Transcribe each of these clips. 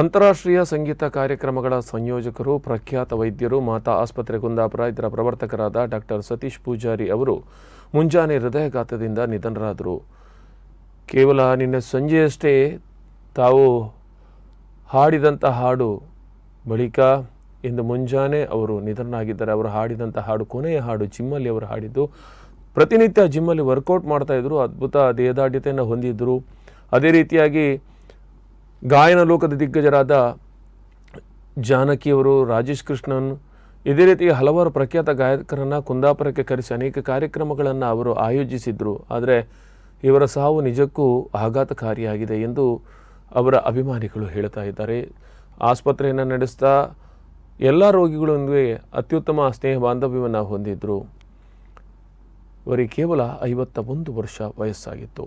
ಅಂತಾರಾಷ್ಟ್ರೀಯ ಸಂಗೀತ ಕಾರ್ಯಕ್ರಮಗಳ ಸಂಯೋಜಕರು, ಪ್ರಖ್ಯಾತ ವೈದ್ಯರು, ಮಾತಾ ಆಸ್ಪತ್ರೆ ಕುಂದಾಪುರ ಇದರ ಪ್ರವರ್ತಕರಾದ ಡಾಕ್ಟರ್ ಸತೀಶ್ ಪೂಜಾರಿ ಅವರು ಮುಂಜಾನೆ ಹೃದಯಘಾತದಿಂದ ನಿಧನರಾದರು. ಕೇವಲ ನಿನ್ನೆ ಸಂಜೆಯಷ್ಟೇ ತಾವು ಹಾಡಿದಂಥ ಹಾಡು ಬಳಿಕ ಇಂದು ಮುಂಜಾನೆ ಅವರು ನಿಧನರಾಗಿದ್ದಾರೆ. ಅವರು ಹಾಡಿದಂಥ ಹಾಡು, ಕೊನೆಯ ಹಾಡು ಜಿಮ್ಮಲ್ಲಿ ಅವರು ಹಾಡಿದ್ದು. ಪ್ರತಿನಿತ್ಯ ಜಿಮ್ಮಲ್ಲಿ ವರ್ಕೌಟ್ ಮಾಡ್ತಾಯಿದ್ರು ಅದ್ಭುತ ದೇಹದಾಢ್ಯತೆಯನ್ನು ಹೊಂದಿದ್ದರು. ಅದೇ ರೀತಿಯಾಗಿ ಗಾಯನ ಲೋಕದ ದಿಗ್ಗಜರಾದ ಜಾನಕಿಯವರು ರಾಜೇಶ್ ಕೃಷ್ಣನ್ ಇದೇ ರೀತಿ ಹಲವಾರು ಪ್ರಖ್ಯಾತ ಗಾಯಕರನ್ನು ಕುಂದಾಪುರಕ್ಕೆ ಕರೆಸಿ ಅನೇಕ ಕಾರ್ಯಕ್ರಮಗಳನ್ನು ಅವರು ಆಯೋಜಿಸಿದ್ರು. ಆದರೆ ಇವರ ಸಾವು ನಿಜಕ್ಕೂ ಆಘಾತಕಾರಿಯಾಗಿದೆ ಎಂದು ಅವರ ಅಭಿಮಾನಿಗಳು ಹೇಳ್ತಾ ಇದ್ದಾರೆ. ಆಸ್ಪತ್ರೆಯನ್ನು ನಡೆಸ್ತಾ ಎಲ್ಲ ರೋಗಿಗಳೊಂದಿಗೆ ಅತ್ಯುತ್ತಮ ಸ್ನೇಹ ಬಾಂಧವ್ಯವನ್ನು ಹೊಂದಿದ್ದರು ಅವರಿಗೆ ಕೇವಲ ಐವತ್ತ ಒಂದು ವರ್ಷ ವಯಸ್ಸಾಗಿತ್ತು.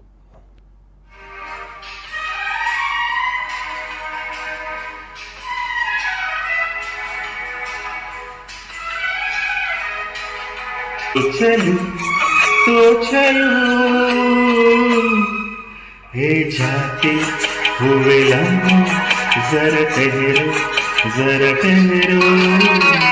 तो चलू तो हे जाते हुए लम्हों जरा ठहरो जरा ठहरो।